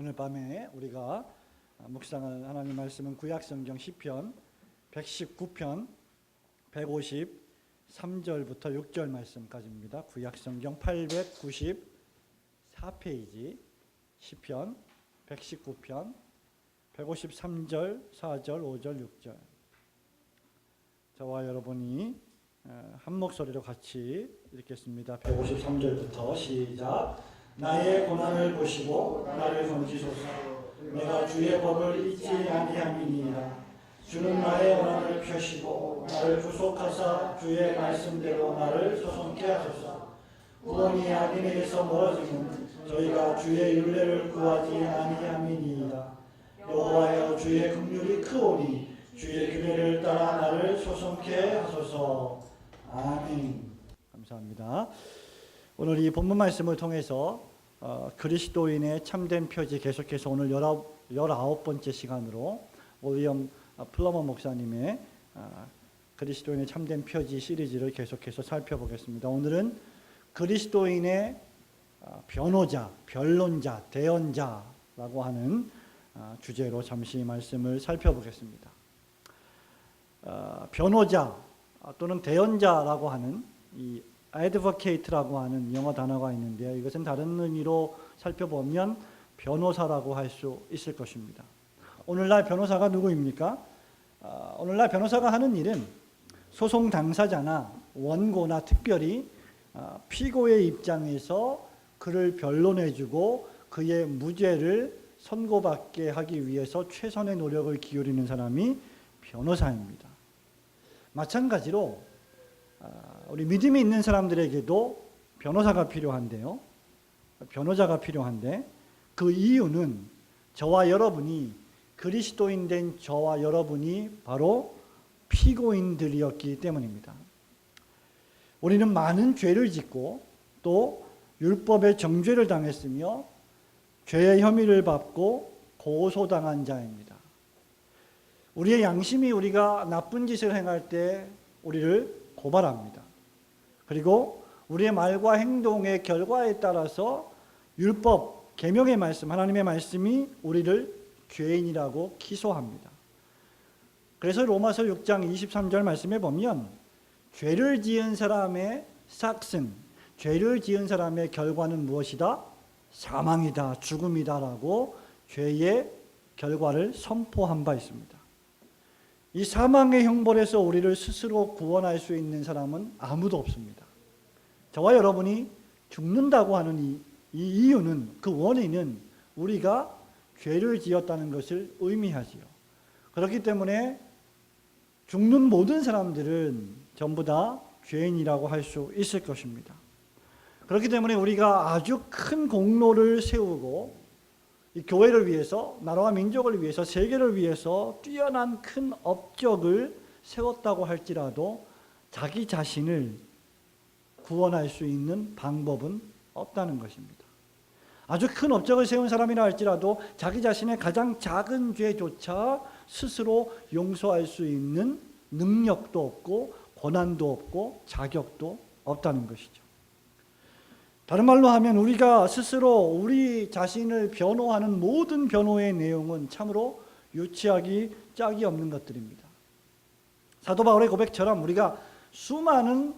오늘 밤에 우리가 묵상할 하나님 말씀은 구약 성경 시편 119편 153절부터 6절 말씀까지입니다. 구약 성경 894페이지 시편 119편 153절 4절 5절 6절 저와 여러분이 어, 한 목소리로 같이 읽겠습니다. 153절부터 시작. 나의 고난을 보시고 나를 건지소서. 내가 주의 법을 잊지 아니함이니이다. 주는 나의 원한을 펴시고 나를 구속하사 주의 말씀대로 나를 소송케 하소서. 구원이 악인에게서 멀어지면 저희가 주의 윤례를 구하지 아니함이니이다. 여호와여 주의 긍휼이 크오니 주의 규례를 따라 나를 소송케 하소서. 아멘. 감사합니다. 오늘 이 본문 말씀을 통해서 어, 그리스도인의 참된 표지 계속해서 오늘 열아홉, 번째 시간으로 윌리엄 어, 플러머 목사님의 어, 그리스도인의 참된 표지 시리즈를 계속해서 살펴보겠습니다. 오늘은 그리스도인의 어, 변호자, 변론자, 대언자라고 하는 어, 주제로 잠시 말씀을 살펴보겠습니다. 어, 변호자 어, 또는 대언자라고 하는 이 advocate라고 하는 영어 단어가 있는데요. 이것은 다른 의미로 살펴보면 변호사라고 할 수 있을 것입니다. 오늘날 변호사가 누구입니까? 어, 오늘날 변호사가 하는 일은 소송 당사자나 원고나 특별히 어, 피고의 입장에서 그를 변론해주고 그의 무죄를 선고받게 하기 위해서 최선의 노력을 기울이는 사람이 변호사입니다. 마찬가지로 아, 우리 믿음이 있는 사람들에게도 변호사가 필요한데요. 변호자가 필요한데 그 이유는 저와 여러분이 그리스도인 된 저와 여러분이 바로 피고인들이었기 때문입니다. 우리는 많은 죄를 짓고 또 율법의 정죄를 당했으며 죄의 혐의를 받고 고소당한 자입니다. 우리의 양심이 우리가 나쁜 짓을 행할 때 우리를 고발합니다. 그리고 우리의 말과 행동의 결과에 따라서 율법, 계명의 말씀, 하나님의 말씀이 우리를 죄인이라고 기소합니다. 그래서 로마서 6장 23절 말씀에 보면 죄를 지은 사람의 삭슨, 죄를 지은 사람의 결과는 무엇이다? 사망이다, 죽음이다라고 죄의 결과를 선포한 바 있습니다. 이 사망의 형벌에서 우리를 스스로 구원할 수 있는 사람은 아무도 없습니다. 저와 여러분이 죽는다고 하는 이, 이 이유는 그 원인은 우리가 죄를 지었다는 것을 의미하지요. 그렇기 때문에 죽는 모든 사람들은 전부 다 죄인이라고 할 수 있을 것입니다. 그렇기 때문에 우리가 아주 큰 공로를 세우고 이 교회를 위해서 나라와 민족을 위해서 세계를 위해서 뛰어난 큰 업적을 세웠다고 할지라도 자기 자신을 구원할 수 있는 방법은 없다는 것입니다. 아주 큰 업적을 세운 사람이라 할지라도 자기 자신의 가장 작은 죄조차 스스로 용서할 수 있는 능력도 없고 권한도 없고 자격도 없다는 것이죠. 다른 말로 하면 우리가 스스로 우리 자신을 변호하는 모든 변호의 내용은 참으로 유치하기 짝이 없는 것들입니다. 사도 바울의 고백처럼 우리가 수많은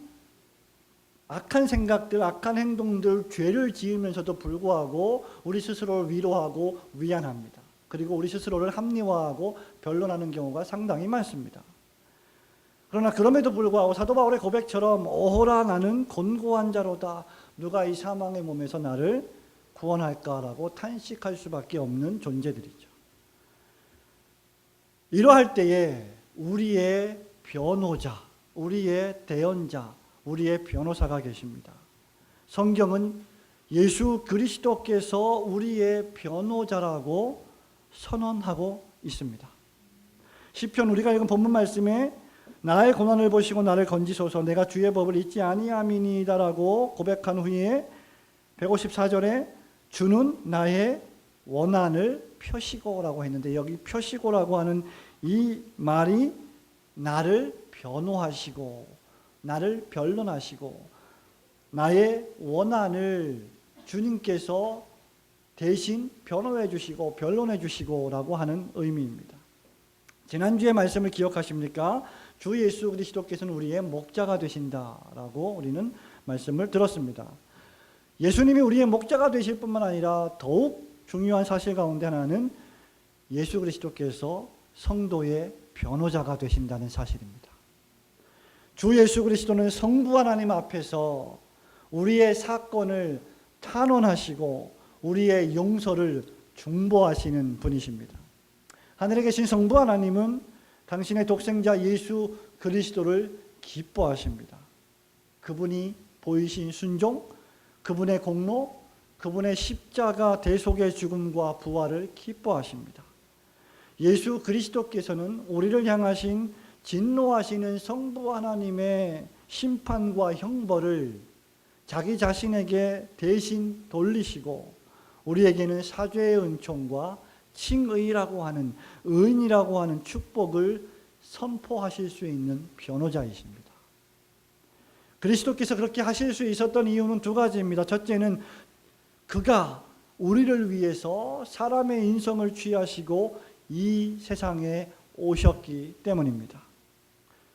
악한 생각들, 악한 행동들, 죄를 지으면서도 불구하고 우리 스스로를 위로하고 위안합니다. 그리고 우리 스스로를 합리화하고 변론하는 경우가 상당히 많습니다. 그러나 그럼에도 불구하고 사도 바울의 고백처럼 오호라 나는 곤고한 자로다. 누가 이 사망의 몸에서 나를 구원할까라고 탄식할 수밖에 없는 존재들이죠. 이러할 때에 우리의 변호자, 우리의 대언자, 우리의 변호사가 계십니다. 성경은 예수 그리스도께서 우리의 변호자라고 선언하고 있습니다. 시편 우리가 읽은 본문 말씀에 나의 고난을 보시고 나를 건지소서 내가 주의 법을 잊지 아니함이니다라고 고백한 후에 154절에 주는 나의 원한을 펴시고라고 했는데 여기 펴시고라고 하는 이 말이 나를 변호하시고 나를 변론하시고 나의 원한을 주님께서 대신 변호해 주시고 변론해 주시고라고 하는 의미입니다. 지난주의 말씀을 기억하십니까? 주 예수 그리스도께서는 우리의 목자가 되신다라고 우리는 말씀을 들었습니다. 예수님이 우리의 목자가 되실 뿐만 아니라 더욱 중요한 사실 가운데 하나는 예수 그리스도께서 성도의 변호자가 되신다는 사실입니다. 주 예수 그리스도는 성부 하나님 앞에서 우리의 사건을 탄원하시고 우리의 용서를 중보하시는 분이십니다. 하늘에 계신 성부 하나님은 당신의 독생자 예수 그리스도를 기뻐하십니다. 그분이 보이신 순종, 그분의 공로, 그분의 십자가 대속의 죽음과 부활을 기뻐하십니다. 예수 그리스도께서는 우리를 향하신 진노하시는 성부 하나님의 심판과 형벌을 자기 자신에게 대신 돌리시고 우리에게는 사죄의 은총과 칭의라고 하는 의인이라고 하는 축복을 선포하실 수 있는 변호자이십니다. 그리스도께서 그렇게 하실 수 있었던 이유는 두 가지입니다. 첫째는 그가 우리를 위해서 사람의 인성을 취하시고 이 세상에 오셨기 때문입니다.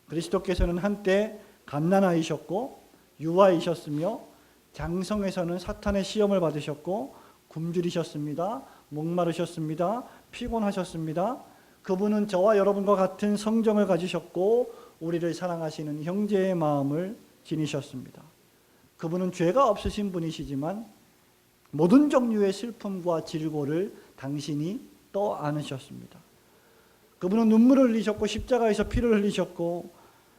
그리스도께서는 한때 갓난아이셨고 유아이셨으며 장성에서는 사탄의 시험을 받으셨고 굶주리셨습니다. 목마르셨습니다. 피곤하셨습니다. 그분은 저와 여러분과 같은 성정을 가지셨고 우리를 사랑하시는 형제의 마음을 지니셨습니다. 그분은 죄가 없으신 분이시지만 모든 종류의 슬픔과 질고를 당신이 떠 안으셨습니다. 그분은 눈물을 흘리셨고 십자가에서 피를 흘리셨고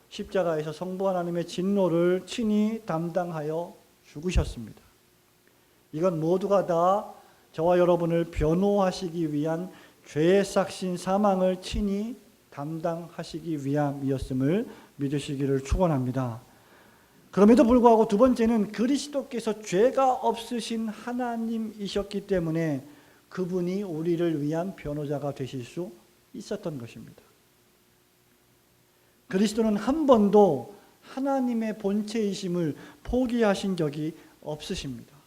십자가에서 성부 하나님의 진노를 친히 담당하여 죽으셨습니다. 이건 모두가 다 저와 여러분을 변호하시기 위한 죄의 싹신 사망을 친히 담당하시기 위함이었음을 믿으시기를 축원합니다. 그럼에도 불구하고 두 번째는 그리스도께서 죄가 없으신 하나님이셨기 때문에 그분이 우리를 위한 변호자가 되실 수 있었던 것입니다. 그리스도는 한 번도 하나님의 본체이심을 포기하신 적이 없으십니다.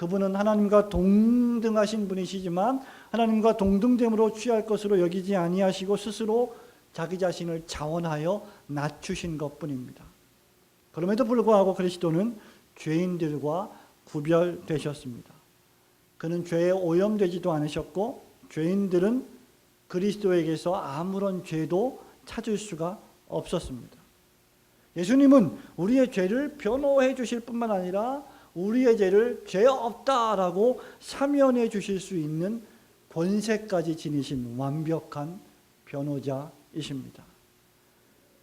그분은 하나님과 동등하신 분이시지만 하나님과 동등됨으로 취할 것으로 여기지 아니하시고 스스로 자기 자신을 자원하여 낮추신 것뿐입니다. 그럼에도 불구하고 그리스도는 죄인들과 구별되셨습니다. 그는 죄에 오염되지도 않으셨고 죄인들은 그리스도에게서 아무런 죄도 찾을 수가 없었습니다. 예수님은 우리의 죄를 변호해 주실 뿐만 아니라 우리의 죄를 죄 없다라고 사면해 주실 수 있는 권세까지 지니신 완벽한 변호자이십니다.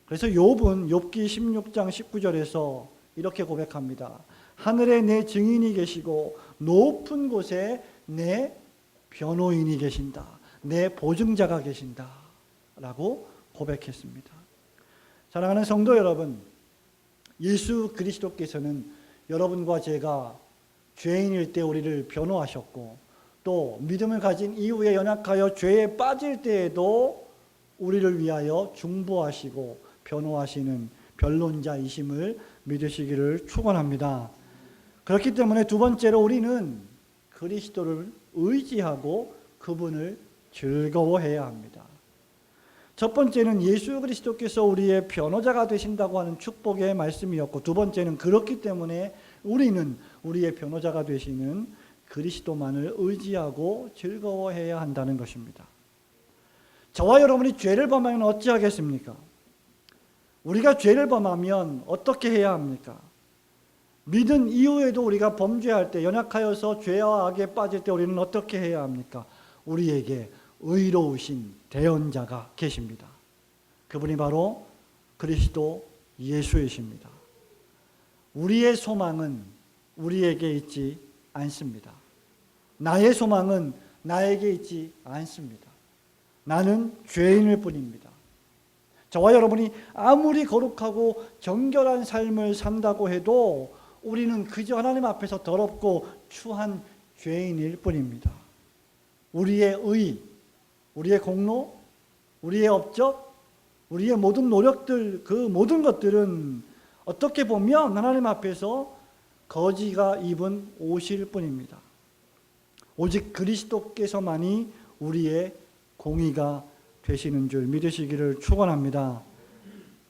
그래서 욥은 욥기 16장 19절에서 이렇게 고백합니다. 하늘에 내 증인이 계시고 높은 곳에 내 변호인이 계신다. 내 보증자가 계신다. 라고 고백했습니다. 사랑하는 성도 여러분, 예수 그리스도께서는 여러분과 제가 죄인일 때 우리를 변호하셨고 또 믿음을 가진 이후에 연약하여 죄에 빠질 때에도 우리를 위하여 중보하시고 변호하시는 변론자이심을 믿으시기를 축원합니다. 그렇기 때문에 두 번째로 우리는 그리스도를 의지하고 그분을 즐거워해야 합니다. 첫 번째는 예수 그리스도께서 우리의 변호자가 되신다고 하는 축복의 말씀이었고 두 번째는 그렇기 때문에 우리는 우리의 변호자가 되시는 그리스도만을 의지하고 즐거워해야 한다는 것입니다. 저와 여러분이 죄를 범하면 어찌하겠습니까? 우리가 죄를 범하면 어떻게 해야 합니까? 믿은 이후에도 우리가 범죄할 때 연약하여서 죄와 악에 빠질 때 우리는 어떻게 해야 합니까? 우리에게 의로우신 대언자가 계십니다. 그분이 바로 그리스도 예수이십니다. 우리의 소망은 우리에게 있지 않습니다. 나의 소망은 나에게 있지 않습니다. 나는 죄인일 뿐입니다. 저와 여러분이 아무리 거룩하고 정결한 삶을 산다고 해도 우리는 그저 하나님 앞에서 더럽고 추한 죄인일 뿐입니다. 우리의 의, 우리의 공로, 우리의 업적, 우리의 모든 노력들, 그 모든 것들은 어떻게 보면 하나님 앞에서 거지가 입은 옷일 뿐입니다. 오직 그리스도께서만이 우리의 공의가 되시는 줄 믿으시기를 축원합니다.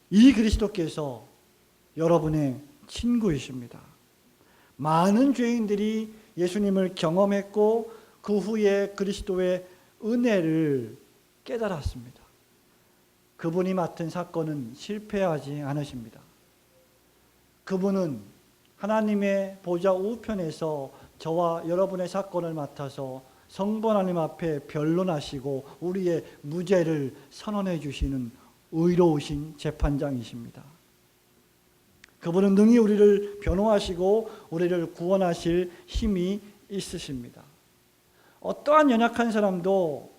이 그리스도께서 여러분의 친구이십니다. 많은 죄인들이 예수님을 경험했고 그 후에 그리스도의 은혜를 깨달았습니다. 그분이 맡은 사건은 실패하지 않으십니다. 그분은 하나님의 보좌 우편에서 저와 여러분의 사건을 맡아서 성부 하나님 앞에 변론하시고 우리의 무죄를 선언해 주시는 의로우신 재판장이십니다. 그분은 능히 우리를 변호하시고 우리를 구원하실 힘이 있으십니다. 어떠한 연약한 사람도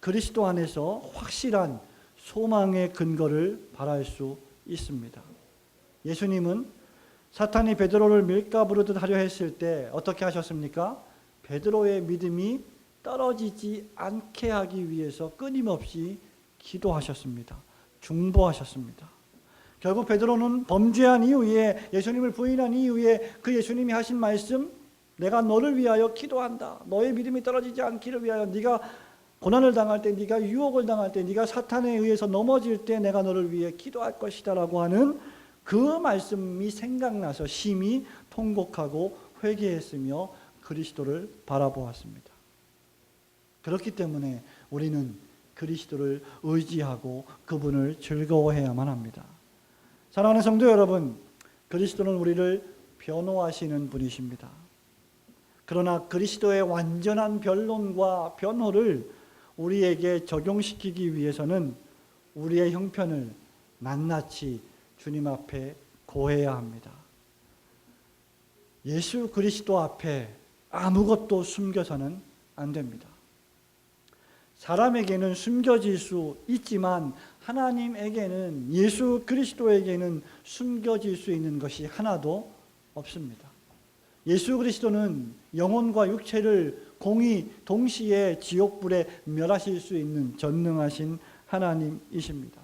그리스도 안에서 확실한 소망의 근거를 바랄 수 있습니다. 예수님은 사탄이 베드로를 밀가 부르듯 하려 했을 때 어떻게 하셨습니까? 베드로의 믿음이 떨어지지 않게 하기 위해서 끊임없이 기도하셨습니다. 중보하셨습니다. 결국 베드로는 범죄한 이후에 예수님을 부인한 이후에 그 예수님이 하신 말씀 내가 너를 위하여 기도한다. 너의 믿음이 떨어지지 않기를 위하여 네가 고난을 당할 때 네가 유혹을 당할 때 네가 사탄에 의해서 넘어질 때 내가 너를 위해 기도할 것이다라고 하는 그 말씀이 생각나서 심히 통곡하고 회개했으며 그리스도를 바라보았습니다. 그렇기 때문에 우리는 그리스도를 의지하고 그분을 즐거워해야만 합니다. 사랑하는 성도 여러분, 그리스도는 우리를 변호하시는 분이십니다. 그러나 그리스도의 완전한 변론과 변호를 우리에게 적용시키기 위해서는 우리의 형편을 낱낱이 주님 앞에 고해야 합니다. 예수 그리스도 앞에 아무것도 숨겨서는 안 됩니다. 사람에게는 숨겨질 수 있지만 하나님에게는 예수 그리스도에게는 숨겨질 수 있는 것이 하나도 없습니다. 예수 그리스도는 영혼과 육체를 공이 동시에 지옥불에 멸하실 수 있는 전능하신 하나님이십니다.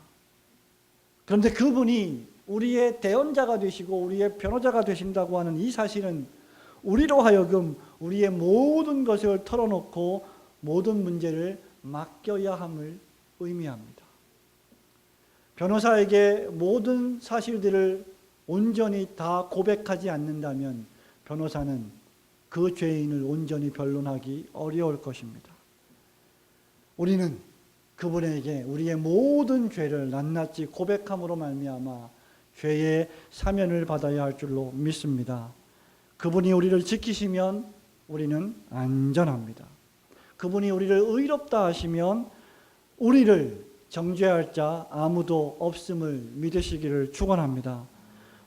그런데 그분이 우리의 대언자가 되시고 우리의 변호자가 되신다고 하는 이 사실은 우리로 하여금 우리의 모든 것을 털어놓고 모든 문제를 맡겨야 함을 의미합니다. 변호사에게 모든 사실들을 온전히 다 고백하지 않는다면 변호사는 그 죄인을 온전히 변론하기 어려울 것입니다. 우리는 그분에게 우리의 모든 죄를 낱낱이 고백함으로 말미암아 죄의 사면을 받아야 할 줄로 믿습니다. 그분이 우리를 지키시면 우리는 안전합니다. 그분이 우리를 의롭다 하시면 우리를 정죄할 자 아무도 없음을 믿으시기를 축원합니다.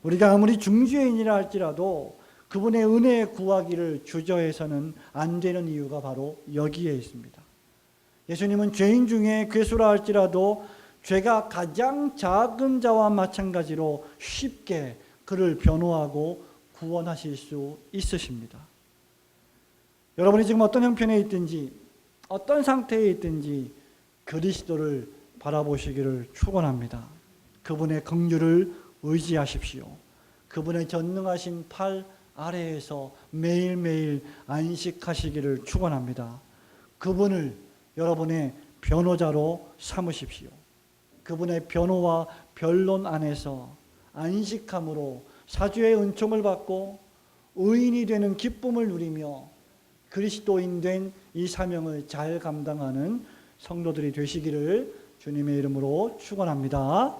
우리가 아무리 중죄인이라 할지라도 그분의 은혜에 구하기를 주저해서는 안 되는 이유가 바로 여기에 있습니다. 예수님은 죄인 중에 괴수라 할지라도 죄가 가장 작은 자와 마찬가지로 쉽게 그를 변호하고 구원하실 수 있으십니다. 여러분이 지금 어떤 형편에 있든지 어떤 상태에 있든지 그리스도를 바라보시기를 축원합니다. 그분의 긍휼을 의지하십시오. 그분의 전능하신 팔 아래에서 매일매일 안식하시기를 축원합니다. 그분을 여러분의 변호자로 삼으십시오. 그분의 변호와 변론 안에서 안식함으로 사주의 은총을 받고 의인이 되는 기쁨을 누리며 그리스도인 된 이 사명을 잘 감당하는 성도들이 되시기를 주님의 이름으로 축원합니다.